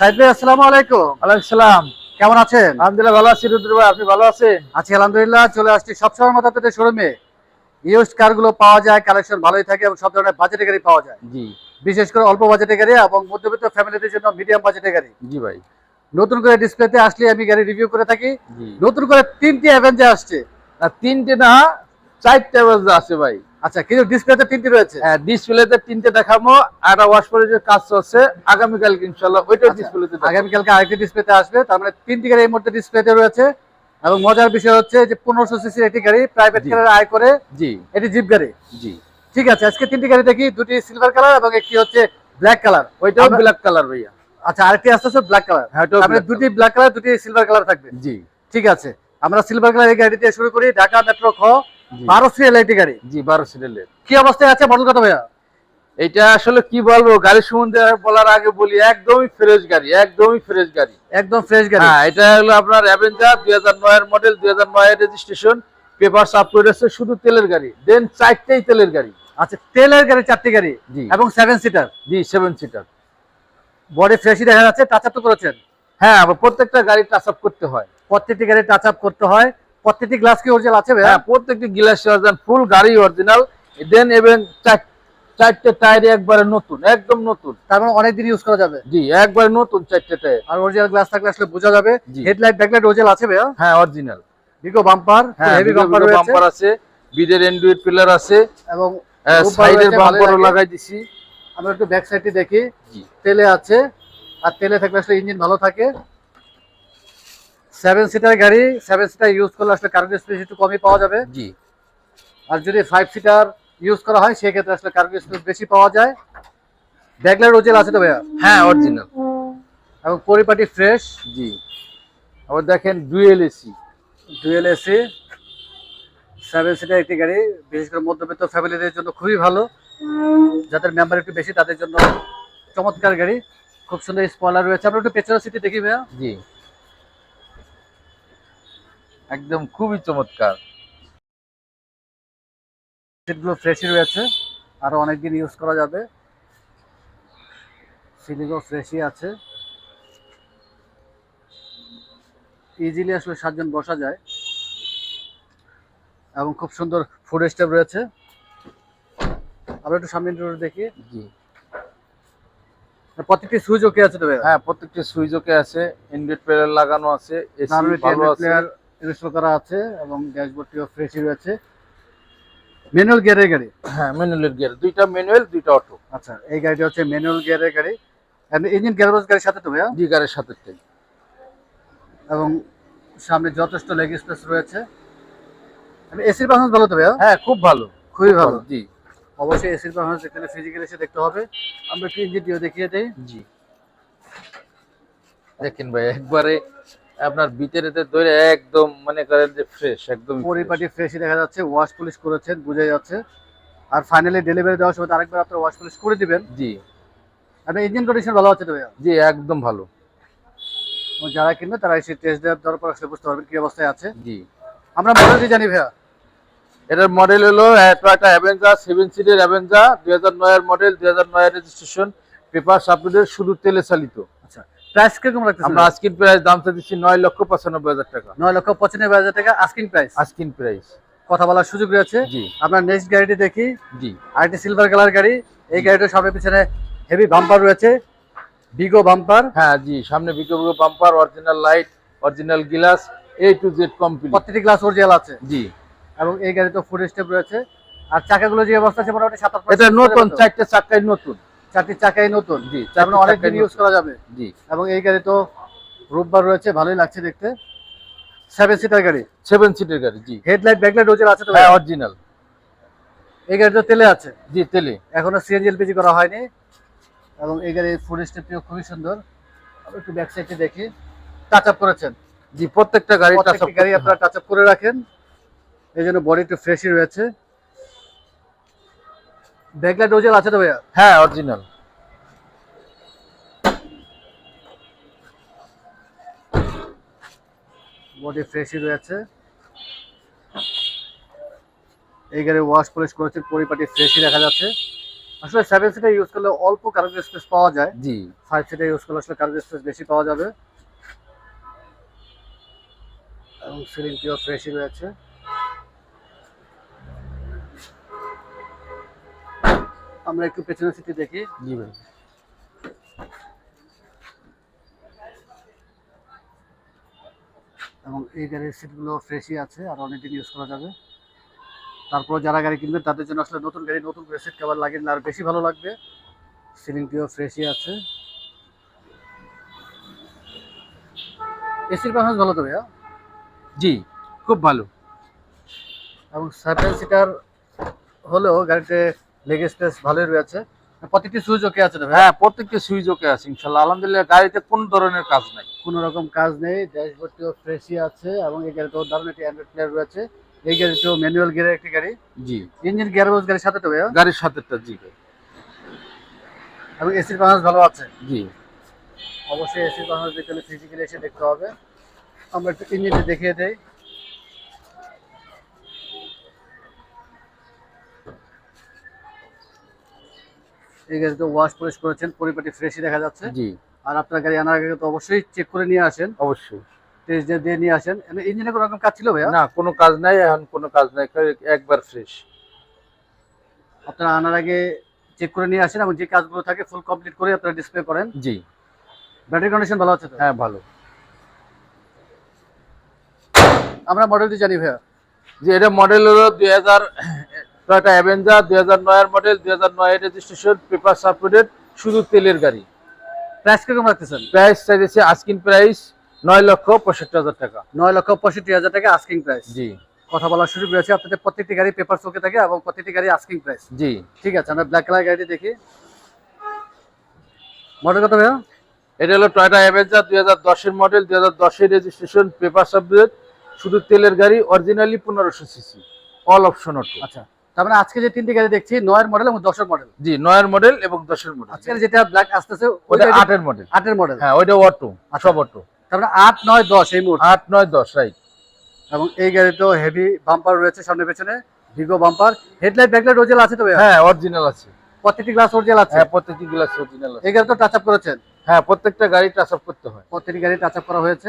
সাইদ ভাই আসসালামু আলাইকুম। ওয়ালাইকুম সালাম। কেমন আছেন? আলহামদুলিল্লাহ ভালো আছি রুদ্র ভাই আপনি ভালো আছেন? আছি আলহামদুলিল্লাহ চলে আসছি সবসময় মতো আপনাদের শোরুমে ইউজড কারগুলো পাওয়া যায় কালেকশন ভালোই থাকে এবং সব ধরনের বাজেটের গাড়ি পাওয়া যায়। জি। বিশেষ করে অল্প বাজেটের গাড়ি এবং মধ্যবিত্ত ফ্যামিলিদের জন্য মিডিয়াম বাজেটের গাড়ি। জি ভাই। নতুন করে ডিসপ্লেতে আসলে আমি গাড়ি রিভিউ করে থাকি। নতুন করে তিনটি অ্যাভেঞ্জার আসছে। না তিনটে না চারটে বাজে আছে ভাই। আচ্ছা কিন্তু ডিসপ্লেতে তিনটি রয়েছে? হ্যাঁ ডিসপ্লেতে তিনটে দেখাবো আর ওয়াশ যে কাজ চলছে আগামীকাল ইনশাল্লাহ ওইটা আচ্ছা, ডিসপ্লেতে আগামীকালকে আরেকটি ডিসপ্লেতে আসবে তার মানে এই মুহূর্তে ডিসপ্লেতে রয়েছে। এবং মজার বিষয় হচ্ছে যে পনেরোশো সিসির একটি গাড়ি প্রাইভেট জি। কালার আয় করে জি। এটি জিপ গাড়ি। জি। ঠিক আছে আজকে তিনটি গাড়ি দেখি দুটি সিলভার কালার এবং একটি হচ্ছে ব্ল্যাক কালার ওইটাও ব্ল্যাক কালার ভাইয়া। আচ্ছা আরেকটি আসতে হচ্ছে ব্ল্যাক কালার তারপরে দুটি ব্ল্যাক কালার দুটি সিলভার কালার থাকবে। জি। ঠিক আছে আমরা সিলভার কালার এই গাড়ি দিয়ে শুরু করি ঢাকা মেট্রো খ। বারো সিরিয়াল একটি গাড়ি? জি বারো সিরিয়ালের কি অবস্থায় আছে? কত ভাইয়া। এটা আসলে কি বলব গাড়ি সম্বন্ধে বলার আগে বলি একদমই ফ্রেশ গাড়ি একদমই ফ্রেশ গাড়ি। একদম ফ্রেশ গাড়ি। হ্যাঁ এটা হলো আপনার অ্যাভেঞ্জার দুই হাজার নয়ের মডেল দুই হাজার নয়ের রেজিস্ট্রেশন পেপার আছে শুধু তেলের গাড়ি দেন চারটেই তেলের গাড়ি। আচ্ছা তেলের গাড়ি চারটি গাড়ি জি। এবং সেভেন সিটার জি সেভেন সিটার বডি ফ্রেশই দেখা যাচ্ছে টাচ আপ তো করেছেন? হ্যাঁ প্রত্যেকটা গাড়ি টাচ আপ করতে হয়। প্রত্যেকটি গাড়ি টাচ আপ করতে হয় প্রত্যেকটি গ্লাস কি অরিজিনাল আছে হ্যাঁ প্রত্যেকটি গিলাস অরিজিনাল ফুল গাড়ি অরিজিনাল দেন এবং চারটে টায়ার একবারে নতুন একদম নতুন। তার মানে অনেকদিন ইউজ করা যাবে। জি একবারে নতুন চারটে টায়ার আর অরিজিনাল গ্লাস থাকলে আসলে বোঝা যাবে। হেডলাইট ব্যাকলাইট অরিজিনাল আছে ভাইয়া? হ্যাঁ অরিজিনাল বিগো বাম্পার হ্যাঁ হেভি বাম্পার বাম্পার আছে বিডের এন্ডুইট পিলার আছে। এবং সাইডের বাম্পারও লাগাই দিছি। আমরা একটু ব্যাক সাইডটি দেখি। তেলে আছে আর তেলে থাকলে আসলে ইঞ্জিন ভালো থাকে। সেভেন সিটার গাড়ি সেভেন সিটার ইউজ করলে আসলে কার্গো স্পেস একটু কমই পাওয়া যাবে। জি। আর যদি ফাইভ সিটার ইউজ করা হয় সেক্ষেত্রে আসলে কার্গো স্পেস বেশি পাওয়া যায়। ব্যাগলার ওজেল আছে তো ভাইয়া? হ্যাঁ অরিজিনাল এবং পরিপাটি ফ্রেশ জি। আবার দেখেন dual AC dual AC seven seater একটি গাড়ি বিশেষ করে মধ্যবিত্ত ফ্যামিলিদের জন্য খুবই ভালো। যাদের মেম্বার একটু বেশি তাদের জন্য চমৎকার গাড়ি। খুব সুন্দর স্পয়লার রয়েছে। আমরা একটু পেছনের সিটি দেখি ভাইয়া। জি। একদম খুবই চমৎকার। সিটগুলো ফ্রেশই রয়েছে আরও অনেকদিন ইউজ করা যাবে। সিটগুলো ফ্রেশই আছে। ইজিলি আসলে সাতজন বসা যায়। এবং খুব সুন্দর ফুড স্টেপ রয়েছে। আমরা একটু সামনে একটু দেখি। জি। প্রত্যেকটি সুইচ ওকে আছে তো হ্যাঁ প্রত্যেকটি সুইচ ওকে আছে। ইন্ডিয়েট প্লেয়ার লাগানো আছে এসি ভালো আছে। ইনস্টল করা আছে এবং ড্যাশবোর্ডটিও ফ্রেশই রয়েছে। ম্যানুয়াল গিয়ারের গাড়ি? হ্যাঁ ম্যানুয়াল গিয়ার। দুইটা ম্যানুয়াল দুইটা অটো। আচ্ছা এই গাড়িটা হচ্ছে ম্যানুয়াল গিয়ারের গাড়ি। ইঞ্জিন গ্যারেজ গাড়ির সাথে তো ভাইয়া? জি গাড়ির সাথে এবং সামনে যথেষ্ট লেগ স্পেস রয়েছে। এসির পারফরমেন্স ভালো তো ভাইয়া? হ্যাঁ খুব ভালো। খুবই ভালো। জি। অবশ্যই এসির পারফরমেন্স দেখতে ফিজিক্যালি এসে দেখতে হবে। আমরা একটু ইঞ্জিনটিও দেখিয়ে দিই। জি। দেখেন ভাই একবারে আপনার ভিতরেতে ধরে একদম মনে করেন যে ফ্রেশ একদম পরিপাটি ফ্রেশই দেখা যাচ্ছে ওয়াশ পলিশ করেছেন বোঝা যাচ্ছে। আর ফাইনালি ডেলিভারি দেওয়ার সময় আরেকবার আপনারা ওয়াশ পলিশ করে দিবেন। জি। আপনার ইঞ্জিন কন্ডিশন ভালো আছে তো ভাইয়া? জি একদম ভালো। যারা কিনবে তারা এসে টেস্ট দেওয়ার দরকার আসলে বুঝতে পারবেন কি অবস্থায় আছে। জি। আমরা মডেলটি জানি ভাইয়া? এটার মডেল হলো টয়োটা অ্যাভেঞ্জার সেভেন সিটের অ্যাভেঞ্জার দুই হাজার নয়ের মডেল দুই হাজার নয়ের রেজিস্ট্রেশন পেপার সাপোর্টের শুধু তেলে চালিত। প্রাইস কীরকম রাখতেছেন? আমরা প্রাইস লক্ষ পঁচানব্বই হাজার টাকা। নয় লক্ষ পঁচানব্বই হাজার টাকা আস্কিং প্রাইস। প্রাইস। কথা বলার সুযোগ রয়েছে। জি। নেক্সট গাড়িটি দেখি। জি। আরেকটি সিলভার কালার গাড়ি। এই গাড়িটার সামনে পিছনে হেভি বাম্পার রয়েছে। বিগো বাম্পার হ্যাঁ জি সামনে bumper original light original glass A to Z complete প্রত্যেকটি গ্লাস অরিজিনাল আছে। জি। এবং এই গাড়িতে ফুড স্টেপ রয়েছে। আর চাকাগুলো যে অবস্থা আছে মোটামুটি এটা নতুন। চারটে চাকাই নতুন। চারটি চাকাই নতুন। জি তার মানে অনেক দিন ইউজ করা যাবে। জি। এবং এই গাড়ি তো রোববার রয়েছে ভালোই লাগছে দেখতে। সেভেন সিটার গাড়ি। সেভেন সিটার গাড়ি জি। হেডলাইট ব্যাকলাইট অরিজিনাল আছে তো হ্যাঁ অরিজিনাল এই গাড়ি তো তেলে আছে। জি তেলে। এখনও সিএনজি এলপিজি করা হয়নি। এবং এই গাড়ির ফুড স্টেপটিও খুবই সুন্দর। একটু ব্যাক সাইডে দেখি। টাচ আপ করেছেন। জি প্রত্যেকটা গাড়ি টাচ আপ গাড়ি আপনারা টাচ আপ করে রাখেন। এই জন্য বডি একটু ফ্রেশই রয়েছে। ব্যাকলাইট ওজেল আছে তো ভাইয়া? হ্যাঁ অরিজিনাল বডি ফ্রেশই রয়েছে। এই গাড়ি ওয়াশ পলিশ করেছে পরিপাটি ফ্রেশই দেখা যাচ্ছে। আসলে সেভেন সিটার ইউজ করলে অল্প কার্গো স্পেস পাওয়া যায়। জি। ফাইভ সিটার ইউজ করলে আসলে কার্গো স্পেস বেশি পাওয়া যাবে। এবং সিলিং টিও ফ্রেশই রয়েছে। আমরা একটু পেছনের সিটি দেখি। জি ভাই। এবং এই গাড়ির সিটগুলো ফ্রেশই আছে আর অনেকদিন ইউজ করা যাবে। তারপর যারা গাড়ি কিনবে তাদের জন্য আসলে নতুন গাড়ি নতুন করে সিট কভার লাগিয়ে আর বেশি ভালো লাগবে। সিলিংটিও ফ্রেশই আছে। এসির পারফরমেন্স ভালো তো ভাইয়া? জি খুব ভালো। এবং সেভেন সিটার হলেও গাড়িতে লেগ স্পেস ভালোই রয়েছে। প্রতিটি সুইচ ওকে আছে হ্যাঁ প্রত্যেকটা সুইচ ওকে আছে ইনশাল্লাহ। আলহামদুলিল্লাহ গাড়িতে কোনো ধরনের কাজ নাই। কোনো রকম কাজ নেই ড্যাশবোর্ডটিও ফ্রেশই আছে এবং এই গাড়িতেও দারুণ একটি অ্যান্ড্রয়েড প্লেয়ার রয়েছে। এই গাড়িতেও ম্যানুয়াল গিয়ারের একটি গাড়ি। জি। ইঞ্জিন গিয়ার বক্স গাড়ির সাথে তো গাড়ির সাথেটা জি এবং এসির পারফরমেন্স ভালো আছে? জি। অবশ্যই এসির পারফরমেন্স দেখতে হলে ফিজিক্যালি এসে দেখতে হবে। আমরা একটু ইঞ্জিনটি দেখিয়ে দেই। এই গাড়িতে ওয়াশ পলিশ করেছেন পরিপাটি ফ্রেশই দেখা যাচ্ছে। জি। আর আপনার গাড়ি আনার আগে তো অবশ্যই চেক করে নিয়ে আসেন। অবশ্যই। টেস্ট দিয়ে নিয়ে আসেন। ইঞ্জিনে কোনো রকম কাজ ছিল ভাইয়া? না কোনো কাজ নাই এখন কোনো কাজ নাই একবার ফ্রেশ আপনারা আনার আগে চেক করে নিয়ে আসেন এবং যে কাজগুলো থাকে ফুল কমপ্লিট করে আপনারা ডিসপ্লে করেন। জি। ব্যাটারি কন্ডিশন ভালো আছে হ্যাঁ ভালো। আমরা মডেলটি জানি ভাইয়া। যে এটা মডেল হলো দুই হাজার টয়টা অ্যাভেঞ্জার দুই হাজার নয়ের মডেল দুই হাজার নয়ের রেজিস্ট্রেশন পেপার সাপোর্টেড শুধু তেলের গাড়ি। প্রাইস কীরকম রাখতেছেন? প্রাইস চাইছে আস্কিন প্রাইস নয় লক্ষ পঁয়ষট্টি হাজার টাকা। নয় লক্ষ পঁয়ষট্টি হাজার টাকা আস্কিং প্রাইস জি। কথা বলার সুযোগ রয়েছে আপনাদের প্রত্যেকটি গাড়ি পেপার চোখে থাকে এবং প্রত্যেকটি গাড়ি আস্কিং প্রাইস জি। ঠিক আছে আমরা ব্ল্যাক কালার গাড়িটি দেখি। মডেল কত ভাইয়া? এটা হলো টয়টা অ্যাভেঞ্জার দুই হাজার দশের মডেল দুই হাজার দশের রেজিস্ট্রেশন পেপার সাবজেক্ট শুধু তেলের গাড়ি অরিজিনালি পনেরোশো সিসি অল অপশন অটো আচ্ছা। তার মানে আজকে যে তিনটি গাড়ি দেখছি নয়ের মডেল এবং দশের মডেল জি নয়ের মডেল এবং দশের মডেল আজকে যেটা ব্ল্যাক আসতেছে ওটা আটের মডেল আটের মডেল হ্যাঁ ওইটা অটো সব অটো তার মানে আট নয় দশ এই মুহূর্তে। আট নয় দশ রাইট এবং এই গাড়িতেও হেভি বাম্পার রয়েছে সামনে পেছনে Vigo bumper headlight backlight original আছে তো হ্যাঁ অরিজিনাল আছে। প্রত্যেকটি গ্লাস অরিজিনাল আছে? হ্যাঁ প্রত্যেকটি গ্লাস অরিজিনাল আছে। এই গাড়ি তো টাচ আপ করেছেন? হ্যাঁ প্রত্যেকটা গাড়ি টাচ আপ করতে হয়। প্রত্যেকটি গাড়ি টাচ আপ করা হয়েছে।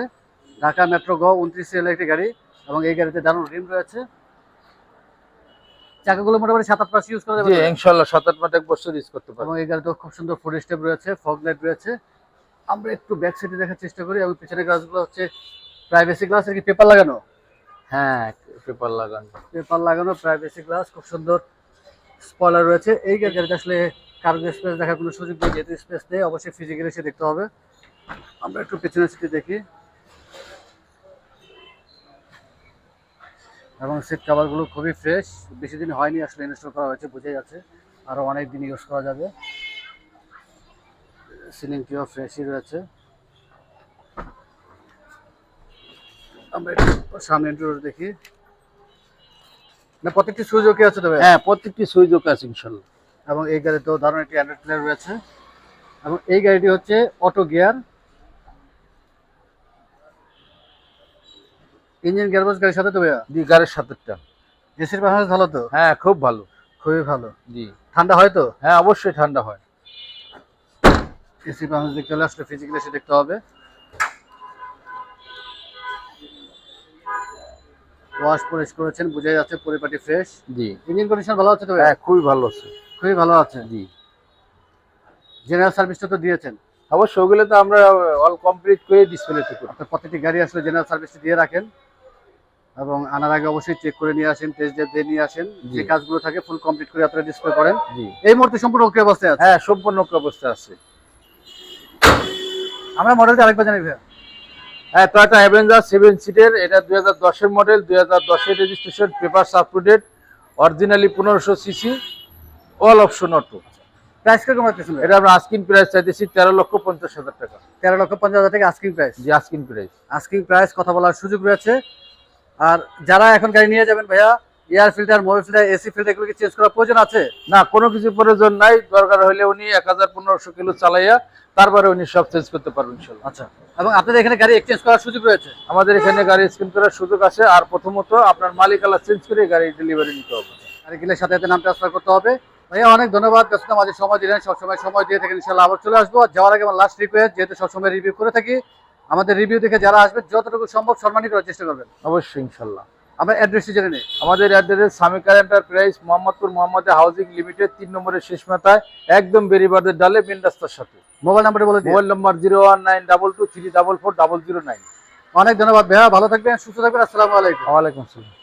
ঢাকা মেট্রো গ উনত্রিশ এল একটি গাড়ি এবং এই গাড়িতে দারুণ রিম রয়েছে। চাকাগুলো মোটামুটি সাত আট পাঁচ ইউজ করা যাবে জি ইনশাল্লাহ সাত আট মাস এক বছর ইউজ করতে এবং এই গাড়িতেও খুব সুন্দর ফুড স্টেপ রয়েছে ফগ লাইট রয়েছে। আমরা একটু ব্যাক সাইডে দেখার চেষ্টা করি এবং পিছনের গ্লাসগুলো হচ্ছে প্রাইভেসি গ্লাস আর কি পেপার লাগানো? হ্যাঁ পেপার লাগানো। পেপার লাগানো প্রাইভেসি গ্লাস খুব সুন্দর স্পয়লার রয়েছে। এই গাড়িতে আসলে কার্গো স্পেস দেখার কোনো সুযোগ নেই যেহেতু স্পেস নেই অবশ্যই ফিজিক্যালি এসে দেখতে হবে। আমরা একটু পেছনের সিটে দেখি। এবং সিট কাভারগুলো খুবই ফ্রেশ বেশি দিন হয়নি আসলে ইনস্টল করা হয়েছে বুঝে যাচ্ছে আরও অনেক দিন ইউজ করা যাবে। সিলিংটিও ফ্রেশই রয়েছে। আমরা সামনে ইন্টারভিউ দেখি। না প্রত্যেকটি আছে তবে হ্যাঁ প্রত্যেকটি আছে ইনশাল্লাহ। এবং এই গাড়িতেও দারুণ একটি অ্যান্ড্রয়েড প্লেয়ার রয়েছে। এবং এই গাড়িটি হচ্ছে অটো গিয়ার ইঞ্জিন গিয়ারবক্স গাড়ির সাথে তো ভাইয়া? জি গাড়ির সাতেরটা এসির পারফরমেন্স ভালো তো? হ্যাঁ খুব ভালো। খুবই ভালো। জি। ঠান্ডা হয় তো? হ্যাঁ অবশ্যই ঠান্ডা হয়। এসির পারফরমেন্স দেখতে হলে আসলে ফিজিক্যালি এসে দেখতে হবে। ওয়াশ পলিশ করেছেন বোঝা যাচ্ছে পরিপাটি ফ্রেশ জি। ইঞ্জিন কন্ডিশন ভালো আছে তো হ্যাঁ খুবই ভালো আছে। খুবই ভালো আছে? জি। জেনারেল সার্ভিসটা তো দিয়েছেন। অবশ্যই ওগুলো তো আমরা অল কমপ্লিট করে ডিসপ্লেতে করি প্রত্যেকটি গাড়ি আসলে জেনারেল সার্ভিসটি দিয়ে রাখেন। এবং আনার আগে অবশ্যই চেক করে নিয়ে আসেন টেস্ট ড্রাইভ দিয়ে নিয়ে আসেন যে কাজগুলো থাকে ফুল কমপ্লিট করে আপনারা ডিসপ্লে করেন। এই মুহূর্তে সম্পূর্ণ ওকে অবস্থায় আছে? হ্যাঁ সম্পূর্ণ ওকে অবস্থায় আছে। আমরা মডেলটা আরেকবার জানি ভাইয়া। হ্যাঁ টয়টা অ্যাভেঞ্জার সেভেন সিটের এটা দুই হাজার দশের মডেল দুই হাজার দশের registration paper up to date originally পনেরোশো CC all option auto price কীরকম রাখতেছিল এটা আমরা আস্কিন প্রাইস চাইতেছি তেরো লক্ষ পঞ্চাশ হাজার টাকা। তেরো লক্ষ পঞ্চাশ হাজার টাকা আস্কিং প্রাইস জি আস্কিন প্রাইস আস্কিং প্রাইস কথা বলার সুযোগ রয়েছে। আর যারা এখন গাড়ি নিয়ে যাবেন ভাইয়া air filter mobile filter AC filter এগুলো কি চেঞ্জ করার প্রয়োজন আছে? না কোনো কিছু প্রয়োজন নাই। দরকার হলে উনি এক হাজার পনেরোশো কিলো চালাইয়া তারপরে উনি সব চেঞ্জ করতে পারবেন ইনশাল্লাহ। আচ্ছা এবং আপনাদের এখানে গাড়ি এক্সচেঞ্জ করার সুযোগ রয়েছে? আমাদের এখানে গাড়ি স্ক্রিন করার সুযোগ আছে আর প্রথমত আপনার মালিক আলা চেঞ্জ করে গাড়ি ডেলিভারি নিতে হবে। গাড়ি কিনলে সাথে সাথে নাম ট্রান্সফার করতে হবে। ভাইয়া অনেক ধন্যবাদ। ব্যস্ততা মাঝে সময় দিলেন। সবসময় সময় দিয়ে থাকেন ইনশাল্লাহ আবার চলে আসব। যাওয়ার আগে আমার লাস্ট রিকোয়েস্ট যেহেতু সবসময় রিভিউ করে থাকি আমাদের রিভিউ দেখে যারা আসবে যতটুকু সম্ভব সম্মানই করার চেষ্টা করবেন। অবশ্যই ইনশাল্লাহ। আমরা অ্যাড্রেসটি জেনে নিই। আমাদের address সামিকার enterprise Mohammadpur Mohammad housing limited তিন নম্বরের শেষ মাথায় একদম বেরিবাদের ডালে মেন রাস্তার সাথে। মোবাইল নাম্বারে বলে mobile number zero one nine double two three double four double zero nine অনেক ধন্যবাদ ভাইয়া ভালো থাকবেন সুস্থ থাকবেন আসসালামু আলাইকুম। ওয়ালাইকুম আসসালাম।